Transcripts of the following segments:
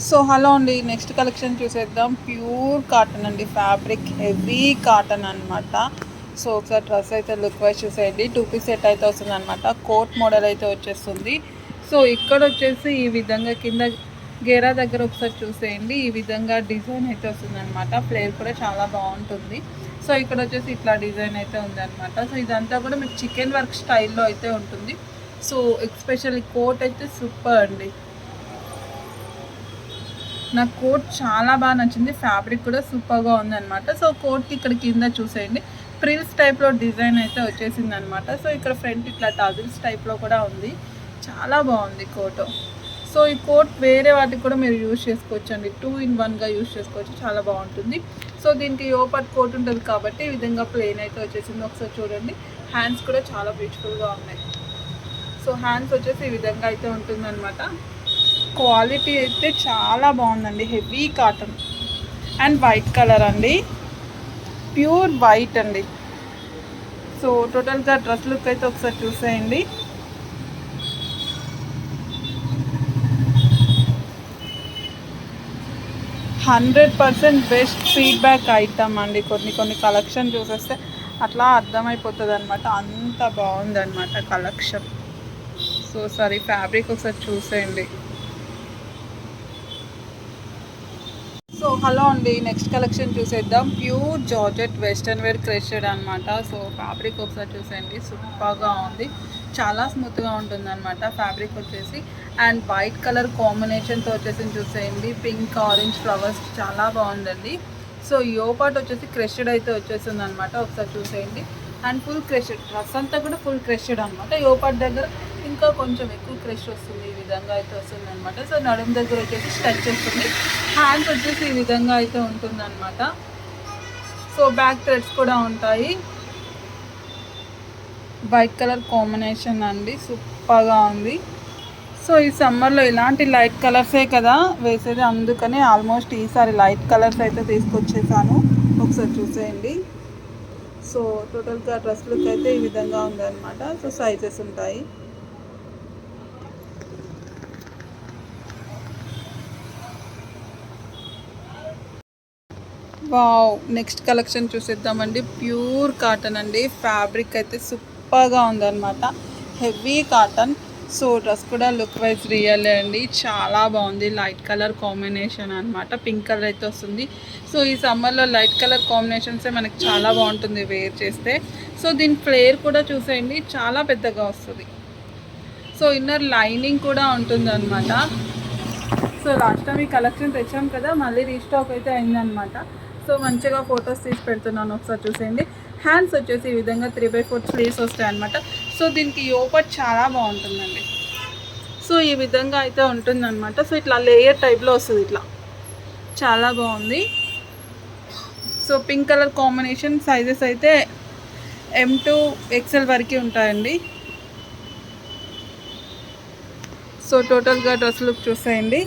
So hello అండి next collection చూసేద్దాం. Pure cotton అండి ఫ్యాబ్రిక్ హెవీ కాటన్ అన్నమాట. సో ఒకసారి డ్రెస్ అయితే లుక్ వైజ్ చూసేయండి. టూ పీస్ సెట్ అయితే వస్తుంది అనమాట కోట్ మోడల్ అయితే వచ్చేస్తుంది. సో ఇక్కడ వచ్చేసి ఈ విధంగా కింద గేరా దగ్గర ఒకసారి చూసేయండి. ఈ విధంగా డిజైన్ అయితే వస్తుంది అనమాట ఫ్లేర్ కూడా చాలా బాగుంటుంది. సో ఇక్కడ వచ్చేసి ఇట్లా డిజైన్ అయితే ఉందన్నమాట. సో ఇదంతా కూడా మీకు చికెన్ వర్క్ స్టైల్లో అయితే ఉంటుంది. సో ఎక్స్పెషల్లీ కోట్ అయితే సూపర్ అండి. నాకు కోట్ చాలా బాగా నచ్చింది. ఫ్యాబ్రిక్ కూడా సూపర్గా ఉందన్నమాట. సో కోట్ ఇక్కడ కింద చూసేయండి. ప్రిల్స్ టైప్లో డిజైన్ అయితే వచ్చేసింది అనమాట సో ఇక్కడ ఫ్రంట్ ఇట్లా టజిల్స్ టైప్లో కూడా ఉంది. చాలా బాగుంది కోటు. సో ఈ కోట్ వేరే వాటికి కూడా మీరు యూజ్ చేసుకోవచ్చు అండి టూ ఇన్ వన్గా యూజ్ చేసుకోవచ్చు. చాలా బాగుంటుంది. సో దీనికి యోపట్ కోట్ ఉంటుంది కాబట్టి ఈ విధంగా ప్లెయిన్ అయితే వచ్చేసింది. ఒకసారి చూడండి. హ్యాండ్స్ కూడా చాలా బ్యూటిఫుల్గా ఉన్నాయి. సో హ్యాండ్స్ వచ్చేసి ఈ విధంగా అయితే ఉంటుందన్నమాట. క్వాలిటీ అయితే చాలా బాగుందండి. Heavy cotton. And white colour అండి. ప్యూర్ వైట్ అండి. సో టోటల్గా డ్రెస్ లుక్ అయితే ఒకసారి చూసేయండి. Hundred percent best feedback item అండి. కొన్ని కొన్ని కలెక్షన్ చూసేస్తే అట్లా అర్థమైపోతుంది అనమాట అంత బాగుందన్నమాట కలెక్షన్. సో సారీ ఫ్యాబ్రిక్ ఒకసారి చూసేయండి. హలో అండి నెక్స్ట్ కలెక్షన్ చూసేద్దాం. Pure georgette western wear crushed అనమాట సో ఫ్యాబ్రిక్ ఒకసారి చూసేయండి సూపర్గా ఉంది. చాలా స్మూత్గా ఉంటుంది అనమాట ఫ్యాబ్రిక్ వచ్చేసి అండ్ వైట్ కలర్ కాంబినేషన్తో వచ్చేసి చూసేయండి. పింక్ ఆరెంజ్ ఫ్లవర్స్ చాలా బాగుందండి. సో యో పార్ట్ వచ్చేసి క్రెషెడ్ అయితే వచ్చేసింది అనమాట ఒకసారి చూసేయండి. అండ్ ఫుల్ క్రెషెడ్ డ్రెస్ అంతా కూడా ఫుల్ క్రెషెడ్ అనమాట యో పార్ట్ దగ్గర ఇంకా కొంచెం ఎక్కువ క్రష్ వస్తుంది ఈ విధంగా అయితే వస్తుంది అనమాట సో నడుం దగ్గర వచ్చేసి స్ట్రెచ్ వస్తుంది. హ్యాండ్స్ వచ్చేసి ఈ విధంగా అయితే ఉంటుంది అనమాట సో బ్యాక్ థ్రెడ్స్ కూడా ఉంటాయి. వైట్ కలర్ కాంబినేషన్ అండి. సూపర్గా ఉంది. సో ఈ సమ్మర్లో ఇలాంటి లైట్ కలర్సే కదా వేసేది. అందుకని ఆల్మోస్ట్ ఈసారి లైట్ కలర్స్ అయితే తీసుకొచ్చేసాను. ఒకసారి చూసేయండి. సో టోటల్గా డ్రెస్ లుక్ అయితే ఈ విధంగా ఉందన్నమాట. సో సైజెస్ ఉంటాయి. వావ్ నెక్స్ట్ కలెక్షన్ చూసేద్దామండి. ప్యూర్ కాటన్ అండి. ఫ్యాబ్రిక్ అయితే సూపర్గా ఉందన్నమాట. హెవీ కాటన్ సో డ్రెస్ కూడా లుక్ వైజ్ రియల్ అండి. చాలా బాగుంది. లైట్ కలర్ కాంబినేషన్ అనమాట పింక్ కలర్ అయితే వస్తుంది. సో ఈ సమ్మర్లో లైట్ కలర్ కాంబినేషన్సే మనకి చాలా బాగుంటుంది వేర్ చేస్తే. సో దీని ఫ్లేర్ కూడా చూసేయండి. చాలా పెద్దగా వస్తుంది. సో ఇన్నర్ లైనింగ్ కూడా ఉంటుంది సో లాస్ట్ టైం ఈ కలెక్షన్ తెచ్చాం కదా మళ్ళీ రీస్టాక్ అయితే అయిందనమాట సో మంచిగా ఫొటోస్ తీసి పెడుతున్నాను ఒకసారి చూసేయండి. హ్యాండ్స్ వచ్చేసి ఈ విధంగా త్రీ బై ఫోర్ స్లీవ్స్ వస్తాయి అనమాట సో దీనికి యోపట్ చాలా బాగుంటుందండి. సో ఈ విధంగా అయితే ఉంటుందన్నమాట. సో ఇట్లా లేయర్ టైప్లో వస్తుంది ఇట్లా. చాలా బాగుంది. So pink colour combination sizes అయితే ఎం టు ఎక్సెల్ వరకు ఉంటాయండి. సో టోటల్గా డ్రెస్ లుక్ చూసేయండి.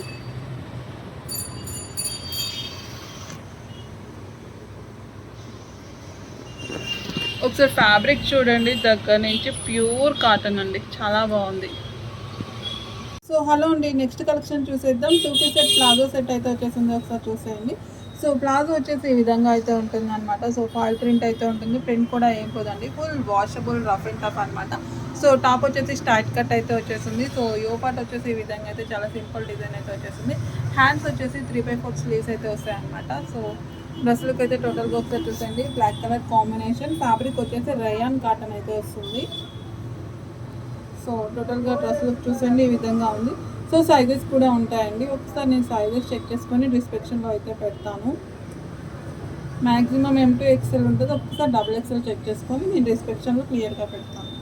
ఒకసారి ఫ్యాబ్రిక్ చూడండి దగ్గర నుంచి ప్యూర్ కాటన్ అండి. చాలా బాగుంది. సో హలో అండి. నెక్స్ట్ కలెక్షన్ చూసేద్దాం. Two piece set palazzo set అయితే వచ్చేసింది. ఒకసారి చూసేయండి. సో ప్లాజో వచ్చేసి ఈ విధంగా అయితే ఉంటుంది అనమాట సో ఫాయిల్ ప్రింట్ అయితే ఉంటుంది. ప్రింట్ కూడా ఏం పోదండి. Full washable rough and tough అనమాట సో టాప్ వచ్చేసి స్టార్ట్ కట్ అయితే వచ్చేసింది. సో యో పార్ట్ వచ్చేసి ఈ విధంగా అయితే చాలా సింపుల్ డిజైన్ అయితే వచ్చేసింది. హ్యాండ్స్ వచ్చేసి త్రీ బై ఫోర్ స్లీవ్స్ అయితే వస్తాయి అనమాట సో డ్రెస్లకు అయితే టోటల్గా ఒకసారి చూసండి బ్లాక్ కలర్ కాంబినేషన్ ఫ్యాబ్రిక్ వచ్చేసి రయాన్ కాటన్ అయితే వస్తుంది. సో టోటల్గా డ్రెస్ లుక్ చూసండి ఈ విధంగా ఉంది. సో సైజెస్ కూడా ఉంటాయండి. ఒకసారి నేను సైజెస్ చెక్ చేసుకొని డిస్క్రిప్షన్లో అయితే పెడతాను. మ్యాక్సిమం ఎం టూ ఎక్సెల్ ఉంటుంది. ఒకసారి డబుల్ ఎక్సెల్ చెక్ చేసుకొని నేను డిస్క్రిప్షన్లో క్లియర్గా పెడతాను.